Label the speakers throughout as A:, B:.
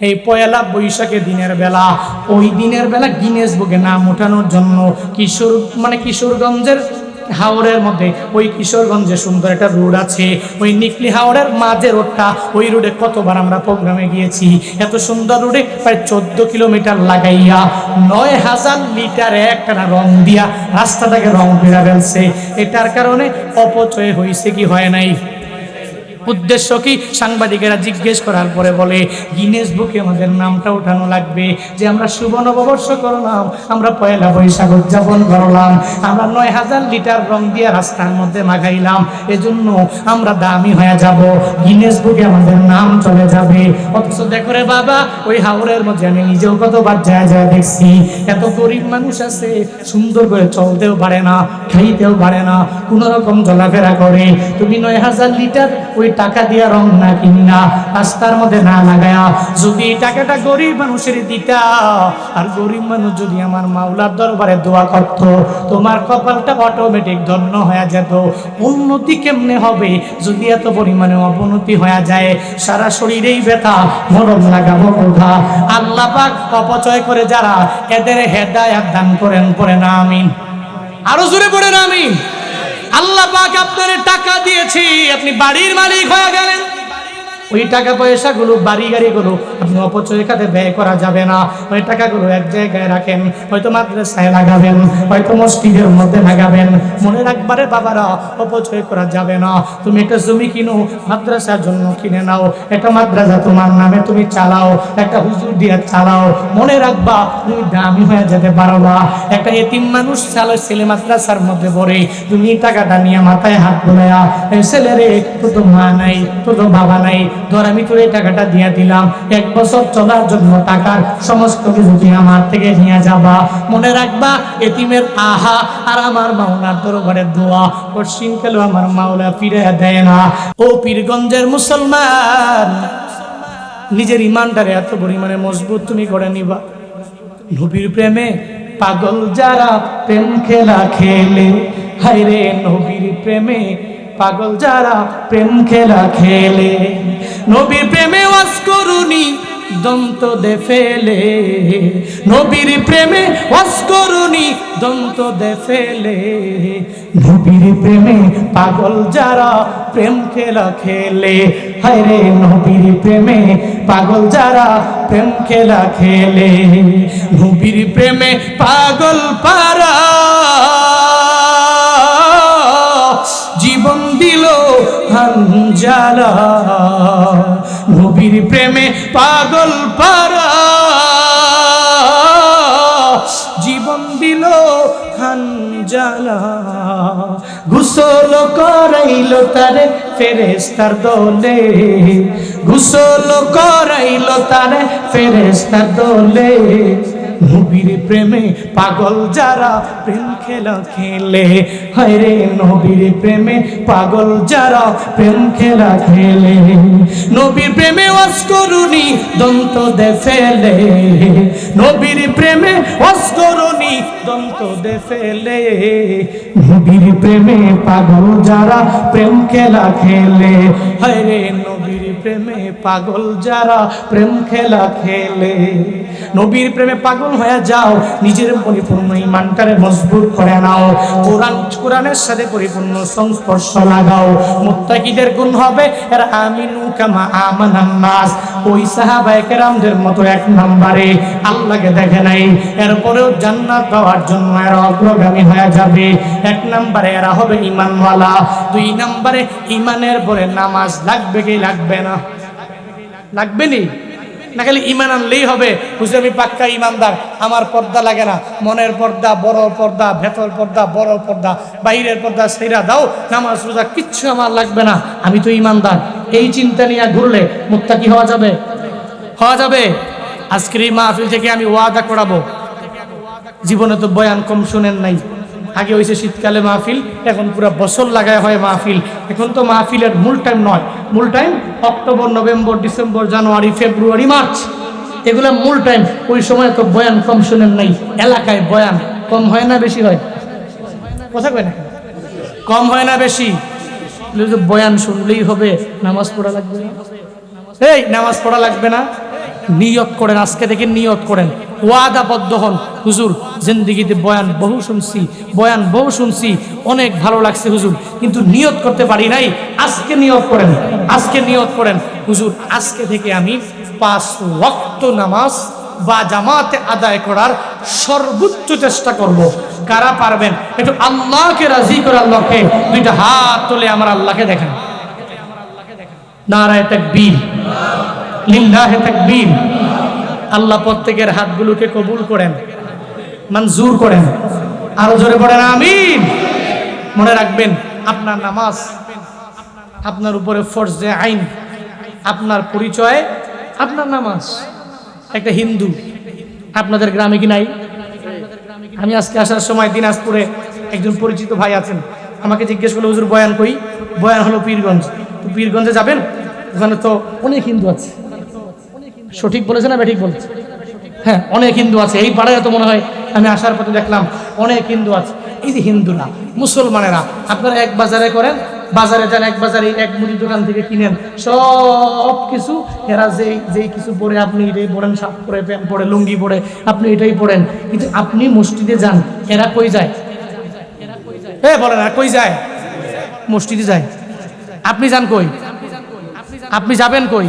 A: এই পয়লা বৈশাখে দিনের বেলা, ওই দিনের বেলা গিনেস বুকে নাম ওঠানোর জন্য কিশোর মানে কিশোরগঞ্জের হাওড়ের মধ্যে, ওই কিশোরগঞ্জে সুন্দর একটা রোড আছে। ওই নিকলি হাওড়ের মাঝে রোডটা, ওই রোডে কতবার আমরা প্রোগ্রামে গিয়েছি। এত সুন্দর রোডে প্রায় চোদ্দ কিলোমিটার লাগাইয়া, নয় হাজার লিটার একটা রং দিয়া রাস্তাটাকে রং ফেরা ফেলছে। এটার কারণে অপচয় হয়েছে কি হয় নাই? উদ্দেশ্য কি? সাংবাদিকেরা জিজ্ঞেস করার পরে বলে, গিনেস বুকে আমাদের নামটা উঠানো লাগবে যে আমরা শুভ নববর্ষ করলাম, আমরা পয়লা বৈশাখ উদযাপন করলাম, আমরা নয় হাজার লিটার রং দিয়ে রাস্তার মধ্যে মাখাইলাম, এজন্য আমরা দামি হয়ে যাব, গিনেস বুকে আমাদের নাম চলে যাবে। অথচ দেখো রে বাবা, ওই হাওড়ের মধ্যে আমি নিজেও কতবার যায় যায় দেখছি, এত গরিব মানুষ আছে, সুন্দর করে চলতেও পারে না, খাইতেও পারে না, কোন রকম চলাফেরা করে। তুমি নয় হাজার লিটার ওই টাকা দিয়া রং না কিনা রাস্তার মধ্যে না লাগায়া যদি টাকাটা গরিব মানুষের দিতা, আর গরিব মানুষ যদি আমার মাওলার দরবারে দোয়া করত, তোমার কপালটা অটোমেটিক ধন্য হয়ে যেত। উন্নতি কেমনে হবে? যদি এত পরিমাণে অবনতি হয়ে যায়, সারা শরীরেই ব্যথা মরম লাগাবো কোথা? আল্লাহ পাক অপচয় করে যারা, এদের হেদায়াত দান করেন পরে না আমিন। আরও জোরে পড়ে না আমিন। আল্লাহ পাক আপনার টাকা দিয়েছি আপনি বাড়ির মালিক হয়ে গেলেন। ওই টাকা পয়সাগুলো বাড়ি গাড়িগুলো আপনি অপচয় খাতে ব্যয় করা যাবে না। ওই টাকাগুলো এক জায়গায় রাখেন, হয়তো মাদ্রাসায় লাগাবেন, হয়তো মসজিদের মধ্যে লাগাবেন। মনে রাখবারে বাবারা, অপচয় করা যাবে না। তুমি একটা জমি কিনো, মাদ্রাসার জন্য কিনে নাও। একটা মাদ্রাসা তোমার নামে তুমি চালাও, একটা হুজুর দিয়ে চালাও। মনে রাখবা, তুমি দামি হয়ে যেতে পারবা একটা এতিম মানুষ চালো ছেলে মাদ্রাসার মধ্যে পড়ে, তুমি টাকাটা নিয়ে মাথায় হাত বোলায়া এই ছেলে রে তো তো মা নাই তো তো বাবা নাই ধর, আমি তোর এই টাকাটা দিয়ে দিলাম। এক বছর চলার জন্য টাকার সমস্ত কিছু তুই আমার থেকে নিয়ে যাবা। মনে রাখবা, এতিমের আহা আর আমার মাওলার দরবারে দোয়া। কালো আমার মাওলা ফিরে দেয় না? ও পীরগঞ্জের মুসলমান, নিজের ইমানটারে এত পরিমাণে মজবুত তুমি করে নিবা। নবীর প্রেমে পাগল যারা প্রেম খেলা খেলে, হায়রে নবীর প্রেমে পাগল যারা প্রেম খেলা খেলে। নবীর প্রেমে ওয়াজ করুনি, দন্ত দে ফেলে। নবীর প্রেমে ওয়াজ করুনি, দন্ত দে ফেলে। নবীর প্রেমে পাগল যারা প্রেম খেলা খেলে। হায় রে নবীর প্রেমে পাগল যারা প্রেম খেলা খেলে। নবীর প্রেমে পাগল পারা হানজালা নবীর প্রেমে পাগল পারা জীবন দিল হানজালা গুসল করাইল তারে ফেরেস্তার দলে। গুসল করাইল তারে ফেরেস্তার দলে। নবীর প্রেমে পাগল যারা প্রেম খেলা খেলে। হরে নবীর প্রেমে পাগল যারা প্রেম খেলা খেলে। নবীর প্রেমে অস্করুনি দন্ত দে ফেলে। নবীর প্রেমে অস্করুনি দন্ত দে ফেলে। নবীর প্রেমে পাগল যারা প্রেম খেলা খেলে। হরে নবীর প্রেমে পাগল যারা প্রেম খেলা খেলে। নবীর প্রেমে পাগল হয়ে যাও, নিজের পরিপূর্ণ ইমানটারে মজবুত করে নাও। কোরআন, কোরআনের সাথে পরিপূর্ণ সংস্পর্শ লাগাও। মুত্তাকিদের গুণ হবে, এর আমিনু কামা আমানান নাস। ওই সাহাবায়ে মতো এক নম্বরে আল্লাহকে দেখে নাই, এরপরেও জান্নাত পাওয়ার জন্য এরা অগ্রগামী হয়ে যাবে। এক নম্বরে এরা হবে ইমানওয়ালা, দুই নম্বরে ইমানের পরে নামাজ লাগবে কি লাগবে না। লাগবে নি? না, খালি ইমান আনলেই হবে। বুঝলে আমি পাক্কা ইমানদার। আমার পর্দা লাগে না। মনের পর্দা, বড় পর্দা, ভেতর পর্দা, বড় পর্দা, বাইরের পর্দা সেরা দাও। নামাজ, রোজা, কিচ্ছু আমার লাগবে না। আমি তো ইমানদার। এই চিন্তা নিয়ে ঘুরলে মুক্তা কি হওয়া যাবে? হওয়া যাবে। আজকের এই মাহফিল থেকে আমি ওয়াদা করাবো। জীবনে তো বয়ান কম শুনেন নাই। আগে হয়েছে শীতকালে মাহফিল, এখন পুরো বছর লাগায় হয় মাহফিল। এখন তো মাহফিলের মূল টাইম নয়। মূল time October, November, December, January, February, March. এগুলো মূল টাইম ওই সময় তো বয়ান কম শোনেন নাই। এলাকায় বয়ান কম হয় না বেশি হয়? কথা কয় না কম হয় না বেশি। বয়ান শুনলেই হবে, নামাজ পড়া লাগবে এই, নামাজ পড়া লাগবে না। নিয়ত করেন, আজকে থেকে নিয়ত করেন। ওয়াদাবদ্ধ হন। হুজুর, জিন্দিগিতে বয়ান বহু শুনছি, বয়ান বহু শুনছি, অনেক ভালো লাগছে হুজুর, কিন্তু নিয়ত করতে পারি নাই, আজকে নিয়ত করেন, আজকে নিয়ত করেন। হুজুর, আজকে থেকে আমি পাঁচ রক্ত নামাজ বা জামাতে আদায় করার সর্বোচ্চ চেষ্টা করব। কারা পারবেন? একটু আল্লাহকে রাজি করার লক্ষ্যে দুইটা হাত তুলে আমার আল্লাহকে দেখেন। নারায় তাকবীর। লিল্লাহে তাকবীর। আল্লাহ প্রত্যেকের হাতগুলোকে কবুল করেন, মঞ্জুর করেন। আরও জোরে পড়েন আমিন। মনে রাখবেন, আপনার নামাজ, আপনার উপরে ফরজে আইন, আপনার পরিচয়, আপনার নামাজ। একটা হিন্দু, আপনাদের গ্রামে কি নাই? আমি আজকে আসার সময় দিনাজপুরে একজন পরিচিত ভাই আছেন। আমাকে জিজ্ঞেস করল, হুজুর, বয়ান কই? বয়ান হলো পীরগঞ্জ। তো পীরগঞ্জে যাবেন? ওখানে তো অনেক হিন্দু আছে। সঠিক বলেছে না ব্যাঠিক বলেছে? হ্যাঁ অনেক হিন্দু আছে। এই পাড়ায় তো মনে হয়, আমি আসার পথে দেখলাম, অনেক হিন্দু আছে। এই যে হিন্দুরা মুসলমানেরা, আপনারা এক বাজারে করেন, বাজারে যান, এক বাজারে এক মুদি দোকান থেকে কিনেন, সব কিছু, এরা যেই যেই কিছু পরে আপনি এটাই পড়েন শার্ট পরে প্যান্ট পরে, লুঙ্গি পরে, আপনি এটাই পড়েন। কিন্তু আপনি মসজিদে যান, এরা কই যায়? এ বলে না কই যায়? মসজিদে যায়। আপনি যান কই? আপনি যাবেন কই?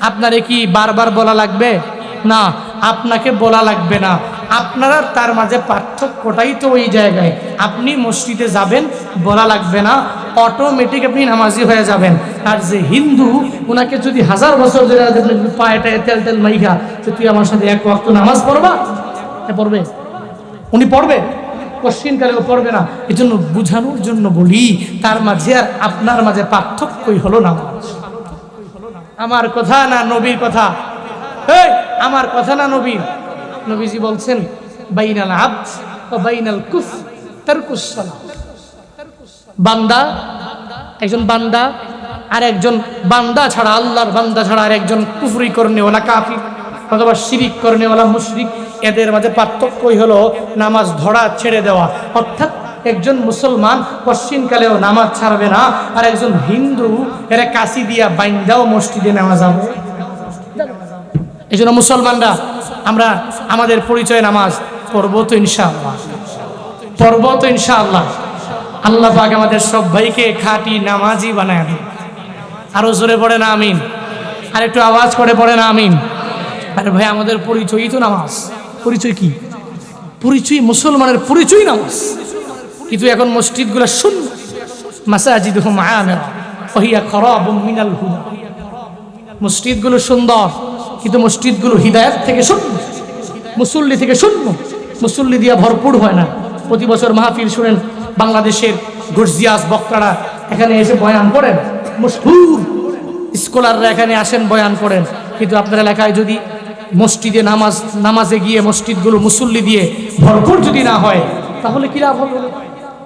A: আপনারে কি বারবার বলা লাগবে? না, আপনাকে বলা লাগবে না। আপনারা তার মাঝে পার্থক্যটাই তো ওই জায়গায়। আপনি মসজিদে যাবেন, বলা লাগবে না অটোমেটিক আপনি নামাজি হয়ে যাবেন। আর যে হিন্দু ওনাকে যদি হাজার বছর ধরে দেখলেন পায়েটা তেল তেল মাইখা যে তুই আমার সাথে এক ওয়াক্ত নামাজ পড়বা? পড়বে। উনি পড়বে। পশ্চিমকালেও পড়বে না। এই জন্য বুঝানোর জন্য বলি, তার মাঝে আর আপনার মাঝে পার্থক্যই হলো নামাজ। আমার কথা না নবীর কথা? আমার কথা না নবীর? নবীজি বলছেন, বাইনাল আবদ ও বাইনাল কুফ, তারকুস সালাত। বান্দা, একজন বান্দা আর একজন বান্দা ছাড়া, আল্লাহর বান্দা ছাড়া আর একজন কুফরি করনেওয়ালা কাফির অথবা শিরিক করনেওয়ালা মুশরিক, এদের মাঝে পার্থক্যই হলো নামাজ ধরা ছেড়ে দেওয়া। অর্থাৎ একজন মুসলমান পশ্চিমকালেও নামাজ ছাড়বে না, আর একজন হিন্দু এরা কাশি দিয়া বাইন্দাও মসজিদে নেওয়া যাবে এই জন্য মুসলমানরা, আমরা আমাদের পরিচয় নামাজ পড়ব তো ইনশাআল্লাহ। পড়ব তো ইনশাআল্লাহ। আল্লাহ পাক আমাদের সব ভাইকে খাঁটি নামাজি বানায় দিন আরও জোরে পড়ে না, আমিন। আর একটু আওয়াজ করে পড়ে না, আমিন। আরে ভাই, আমাদের পরিচয়ই তো নামাজ। পরিচয় কি? পরিচয় মুসলমানের পরিচয় নামাজ। কিন্তু এখন মসজিদগুলো শুন মাসাজিদ মিনাল হুদা। মসজিদগুলো সুন্দর, কিন্তু মসজিদগুলো হৃদায়ত থেকে শূন্য। মুসল্লি থেকে শূন্য। মুসল্লি দিয়া ভরপুর হয় না। প্রতি বছর মাহফিল শুনেন বাংলাদেশের গর্জিয়াস বক্তারা এখানে এসে বয়ান করেন। মশহুর স্কলাররা এখানে আসেন, বয়ান করেন। কিন্তু আপনার এলাকায় যদি মসজিদে নামাজ, নামাজে গিয়ে মসজিদগুলো মুসল্লি দিয়ে ভরপুর যদি না হয়, তাহলে কি লাভ হবে?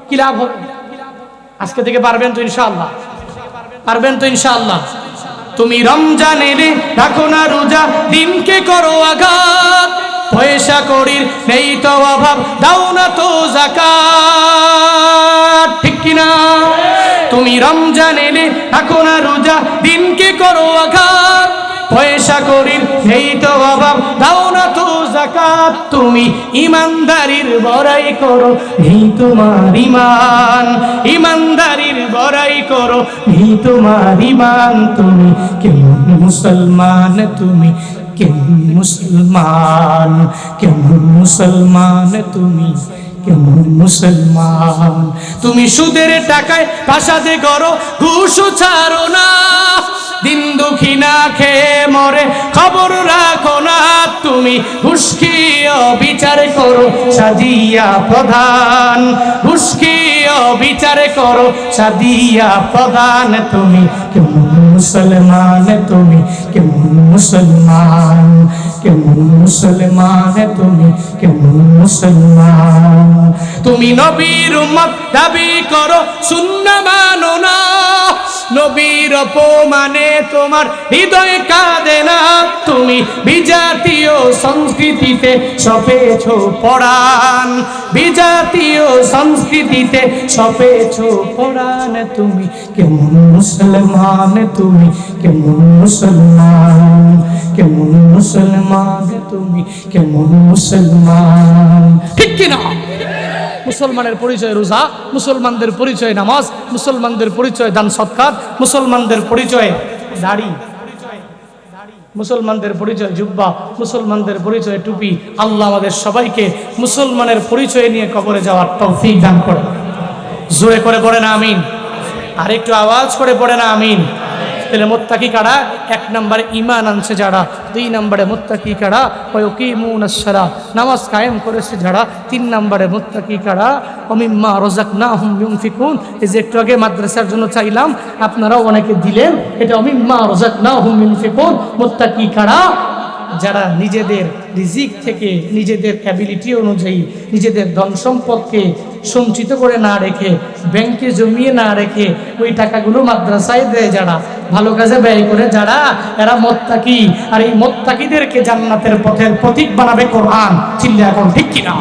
A: কি লাভ হবে? আজকে থেকে পারবেন তো ইনশাআল্লাহ। পারবেন তো ইনশাআল্লাহ। তুমি রমজান এলে রাখো না রোজা, দিনকে করো আঘাত। পয়সা করির নেই তো অভাব, দাও না তো জাকাত। ঠিক কিনা তুমি রমজান এলে রাখো না রোজা, দিনকে করো আঘাত। পয়সা করির নেই তো অভাব। দাও না তো জাকাত তুমি ইমানদারির বড়াই করো। নেই তোমার ইমান, ইমানদারির বড়াই করো। নেই তোমার ইমান, তুমি কেমন মুসলমান, তুমি কেমন মুসলমান কেমন মুসলমান, তুমি কেমন মুসলমান। তুমি সুদের টাকায় পাশাতে করো ঘুষ ছাড়ো না। দিন দুঃখী না খেয়ে মরে। খবর রাখো না তুমি ঘুষকি বিচার করো সাদিয়া প্রধান। ঘুষকি বিচার করো সাদিয়া প্রধান তুমি, কেমন মুসলমান তুমি, কেমন মুসলমান কেমন মুসলমান তুমি, কেমন মুসলমান। তুমি নবীর উম্মত দাবি করো শূন্য মানো না। নবীর অপমানে তোমার হৃদয় কাঁদে না? তুমি বিজাতীয় সংস্কৃতিতে সপেছ পড়ান বিজাতীয় সংস্কৃতিতে সপেছ পড়ান তুমি কেমন মুসলমান? তুমি কেমন মুসলমান? কেমন মুসলমান? তুমি কেমন মুসলমান? ঠিক কিনা? মুসলমানের পরিচয় রোজা, মুসলমানদের পরিচয় নামাজ, মুসলমানদের পরিচয় দান সৎকার, মুসলমানদের পরিচয় দাড়ি, মুসলমানদের পরিচয় জুব্বা, মুসলমানদের পরিচয় টুপি। আল্লাহ আমাদের সবাইকে মুসলমানের পরিচয় নিয়ে কবরে যাওয়ার তৌফিক দান করে। জোরে করে পড়ে না, আমিন। আর একটু আওয়াজ করে পড়ে না, আমিন। তাহলে মোত্তাকি কারা? এক নম্বরে ইমান আনছে যারা, দুই নম্বরে মোত্তাকি কারা? ওয়কিমুন সারা নামাজ কায়েম করেছে যারা, তিন নম্বরে মোত্তাকি কারা? অমিম্মা রোজাক না হুম ইউনফিকুন, এই যে একটু আগে মাদ্রাসার জন্য চাইলাম, আপনারাও অনেকে দিলেন, এটা অমিম্মা রোজাক না হুম ইউনফিকুন, মোত্তাকি কারা? যারা নিজেদের রিজিক থেকে নিজেদের অ্যাবিলিটি অনুযায়ী নিজেদের ধন সম্পদকে সঞ্চিত করে না রেখে ব্যাংকে জমিয়ে না রেখে ওই টাকাগুলো মাদ্রাসায় দেয় যারা। ভালো কাজে ব্যয় করে যারা, এরা মোত্তাকি। আর এই মোত্তাকিদেরকে জান্নাতের পথের প্রতীক বানাবে কোরআন। চিল্লা এখন, ঠিক কিনা?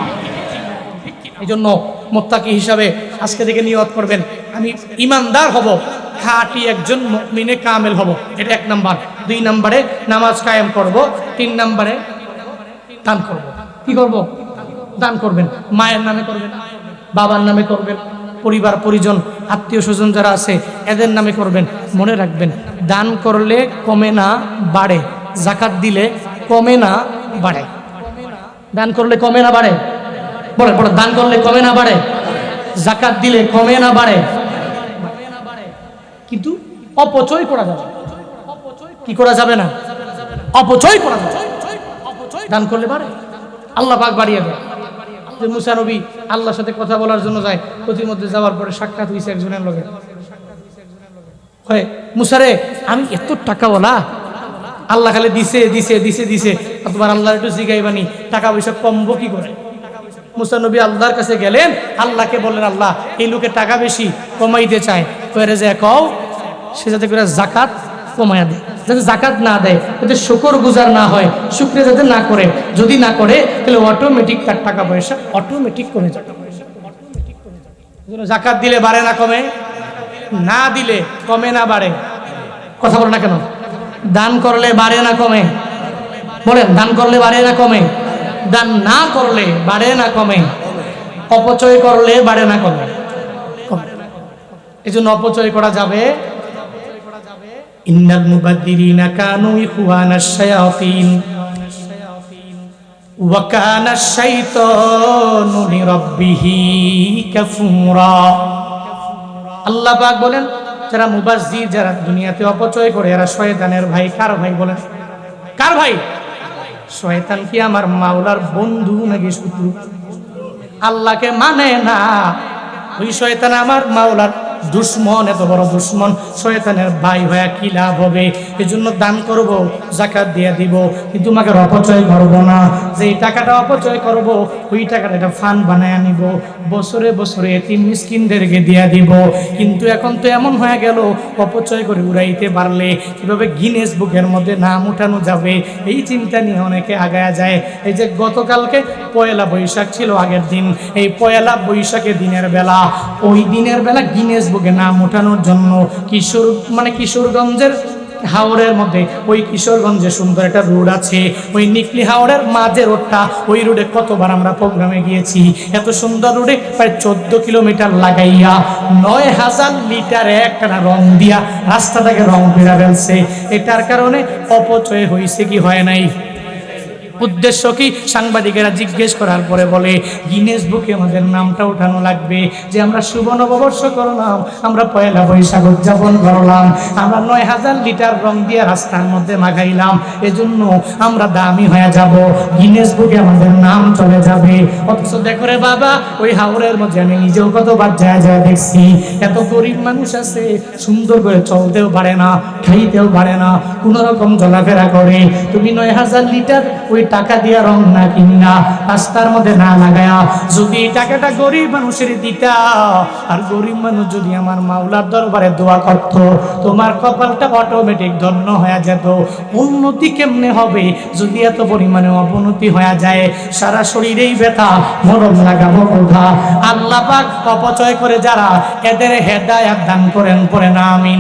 A: এই জন্য মোত্তাকি হিসাবে আজকে থেকে নিয়ত করবেন। আমি ইমানদার হব। খাঁটি একজন মিনে কামেল হব। এটা এক নাম্বার। দুই নাম্বারে নামাজ কায়েম করব। তিন নাম্বারে দান করব। কি করব? দান করবেন। মায়ের নামে করবেন, বাবার নামে করবেন, পরিবার, পরিজন, আত্মীয় স্বজন যারা আছে, এদের নামে করবেন। মনে রাখবেন, দান করলে কমে না, বাড়ে। জাকাত দিলে কমে না, বাড়ে। দান করলে কমে না, বাড়ে। বলে বলে দান করলে কমে না, বাড়ে। জাকাত দিলে কমে না, বাড়ে। অপচয় করা যাবে। কি করা যাবে না? অপচয় করা যাবে। দান করলে বাড়ে আল্লাহ পাক বাড়িয়ে দেয় যে মুসানবী আল্লাহর সাথে কথা বলার জন্য যায়, প্রতিমধ্যে যাওয়ার পরে সাক্ষাৎ হয়েছে একজনের লগে। হয় মুসারে আমি এত টাকাওয়ালা? আল্লাহ খালি দিছে দিছে দিছে দিছে। তোমার আল্লাহ একটু জিগাইবানি টাকা পয়সা কমবো কি করে? মুসানবী আল্লাহর কাছে গেলেন, আল্লাহকে বললেন, আল্লাহ, এই লোকের টাকা বেশি কমাইতে চায়। কয়ে যে কও সে যাতে করে জাকাত কমায়া দেয়। যাতে জাকাত না দেয়, যাতে শুকর গুজার না হয়, শুক্রে যাতে না করে, যদি না করে, তাহলে অটোমেটিক তার টাকা পয়সা অটোমেটিক কমে যাবে। জাকাত দিলে বাড়ে না কমে? না দিলে কমে না বাড়ে। কথা বলো না কেন? দান করলে বাড়ে না কমে? বলেন, দান করলে বাড়ে না কমে? দান না করলে বাড়ে না কমে? অপচয় করলে বাড়ে না কমে। এই জন্য অপচয় করা যাবে ইন্নাল মুবাদ্দিরিনা কানু ইখওয়ানাশ শায়াতিন। ওয়া কানা আশ-শাইতানু লিরাব্বিহি কাফুরা। আল্লাহ পাক বলেন, যারা মুবাজ্জির, যারা দুনিয়াতে অপচয় করে, এরা শয়তানের ভাই। কার ভাই বলেন? কার ভাই? শয়তান কি আমার মাওলার বন্ধু নাকি শত্রু? আল্লাহকে মানে না। ওই শয়তান আমার মাওলার দুশ্মন, এত বড় দুশ্মন, শয়তানের ভাই হয়ে কি লাভ হবে? এই জন্য দান করব, জাকাত দিয়ে দিব। কিন্তু তোমাকে অপচয় করব না। যে এই টাকাটা অপচয় করব, ওই টাকাটা একটা ফান্ড বানায় নিব বছরে বছরে তিন মিসকিনদেরকে দিয়ে দিব। কিন্তু এখন তো এমন হয়ে গেল, অপচয় করে উড়াইতে পারলে কীভাবে গিনেস বুকের মধ্যে নাম উঠানো যাবে? এই চিন্তা নিয়ে অনেকে আগায়া যায়। এই যে গতকালকে পয়লা বৈশাখ ছিল আগের দিন, এই পয়লা বৈশাখের দিনের বেলা, ওই দিনের বেলা গিনেস বুকে নাম উঠানোর জন্য কিশোর মানে কিশোরগঞ্জের হাওড়ের মধ্যে, ওই কিশোরগঞ্জে সুন্দর একটা রোড আছে। ওই নিকলি হাওড়ের মাঝে রোডটা, ওই রোডে কতবার আমরা প্রোগ্রামে গিয়েছি। এত সুন্দর রোডে প্রায় চোদ্দ কিলোমিটার লাগাইয়া, নয় হাজার লিটার একটা রং দিয়া রাস্তাটাকে রং ফেরা ফেলছে। এটার কারণে অপচয় হয়েছে কি হয় নাই? উদ্দেশ্য কি? সাংবাদিকেরা জিজ্ঞেস করার পরে বলে, গিনেস বুকে আমাদের নামটা উঠানো লাগবে। যে আমরা শুভ নববর্ষ করলাম, আমরা পয়লা বৈশাখ উদযাপন করলাম, আমরা নয় হাজার লিটার রং দিয়ে রাস্তার মধ্যে মাখাইলাম এজন্য আমরা দামি হয়ে যাব। গিনেস বুকে আমাদের নাম চলে যাবে। অথচ দেখো রে বাবা, ওই হাওড়ের মধ্যে আমি নিজেও কতবার যায় যায় দেখছি। এত গরিব মানুষ আছে, সুন্দর করে চলতেও পারে না, খাইতেও পারে না কোনো রকম চলাফেরা করে। তুমি নয় হাজার লিটার ওই টাকা দিয়া রং না কিনা রাস্তার মধ্যে না লাগায়া যদি টাকাটা গরিব মানুষের দিতা, আর গরিব মানুষ যদি আমার মাওলার দরবারে দোয়া করত, তোমার কপালটা অটোমেটিক ধন্য হয়ে যেত। উন্নতি কেমনে হবে যদি এত পরিমাণে অবনতি হয়ে যায়? সারা শরীরেই ব্যথা মরম লাগাবো কোথা? আল্লাহ পাক অপচয় করে যারা, এদের হেদায়াত দান করেন পড়ে না আমিন।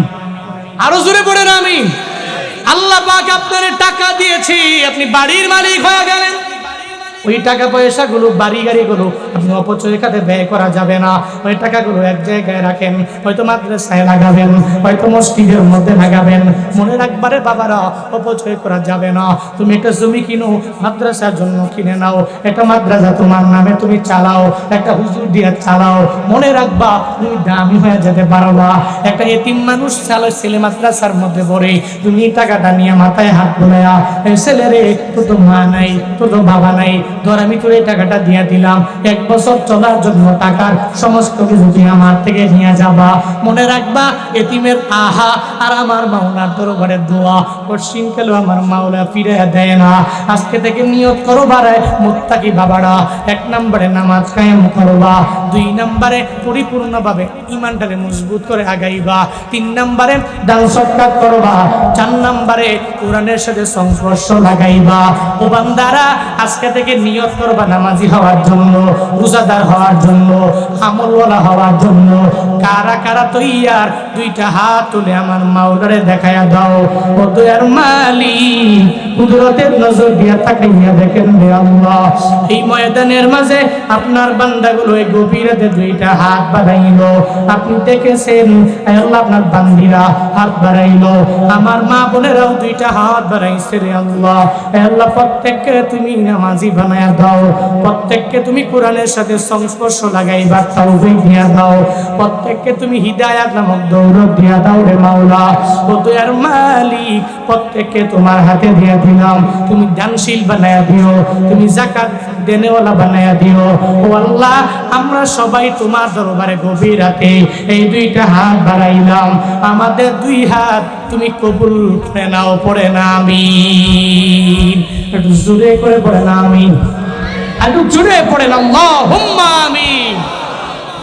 A: আরও জোরে পড়ে না আমিন। আল্লাহ পাক আপনার টাকা দিয়েছি আপনি বাড়ির মালিক হয়ে গেলেন। ওই টাকা পয়সাগুলো বাড়ি গাড়িগুলো আপনি অপচয় খাতে ব্যয় করা যাবে না। ওই টাকাগুলো এক জায়গায় রাখেন, হয়তো মাদ্রাসায় লাগাবেন, হয়তো মসজিদের মধ্যে লাগাবেন। মনে রাখবারে বাবারা, অপচয় করা যাবে না। তুমি একটা জমি কিনো, মাদ্রাসার জন্য কিনে নাও। একটা মাদ্রাসা তোমার নামে তুমি চালাও, একটা হুজুর দিয়ে চালাও। মনে রাখবা, তুমি দামি হয়ে যেতে পারো না। একটা এতিম মানুষ চালো ছেলে মাদ্রাসার মধ্যে পড়ে। তুমি টাকাটা নিয়ে মাথায় হাত বোলায়া ছেলে রে তো তো মা নাই তো তো বাবা নাই ধর আমি তোর এই টাকাটা দিয়ে দিলাম। এক বছর চলার জন্য টাকার সমস্ত কিছু তুই আমার থেকে নিয়ে যাবা। মনে রাখবা, এতিমের আহা আর আমার মাওলার দরবারে দোয়া। পশ্চিম কালো আমার মাওলা ফিরে দেয় না। আজকে থেকে নিয়ত করো বাড়ায় মুত্তাকি বাবারা। এক নম্বরে নামাজ কায়েম করবা। দুই নম্বরে পরিপূর্ণভাবে ইমানটারে মজবুত করে আগাইবা। তিন নম্বরে দান সৎকার করবা। চার নম্বরে কোরআনের সাথে সংস্পর্শ লাগাইবা। ও বান্দারা, আজকে থেকে নিয়ত করবা নামাজি হওয়ার জন্য রোজাদার হওয়ার জন্য আমলওয়ালা হওয়ার জন্য কারা কারা তৈয়ার? দুইটা হাত তুলে আমার মাওলারে দেখায়া দাও। ও দয়ার মালিক, কুদরতের নজর দিয়া তাকাইয়া দেখেন রে আল্লাহ। এই ময়দানের মাঝে আপনার বান্দাগুলো এই গভীরাতে দুইটা হাত বাড়াইলো আপনি দেখেছেন? আল্লাহ, আপনার বান্দিরা হাত বাড়াইলো। আমার মা বোনেরাও দুইটা হাত বাড়াইছে রে আল্লাহ। আল্লাহ, প্রত্যেককে তুমি নামাজি বানায়া দাও। প্রত্যেককে তুমি কোরআনের সাথে সংস্পর্শ লাগাইবার তৌফিক দিয়া দাও। প্রত্যেককে তুমি হিদায়াত নামক দৌলত দিয়া দাও রে মাওলা। ও দয়ার মালিক প্রত্যেককে তোমার হাতে দিয়া দিলাম। তুমি দানশীল বানায়া দিও, তুমি জাকাত দেনেওয়ালা বানায়া দিও। ও আল্লাহ, আমরা সবাই তোমার দরবারে গভীর রাতে এই দুইটা হাত বাড়াইলাম। আমাদের দুই হাত তুমি কবুল করে নাও, পড়ে না আমি একটু জোরে করে পড়ে না আমি একটু জোরে পড়ে না, আল্লাহুম্মা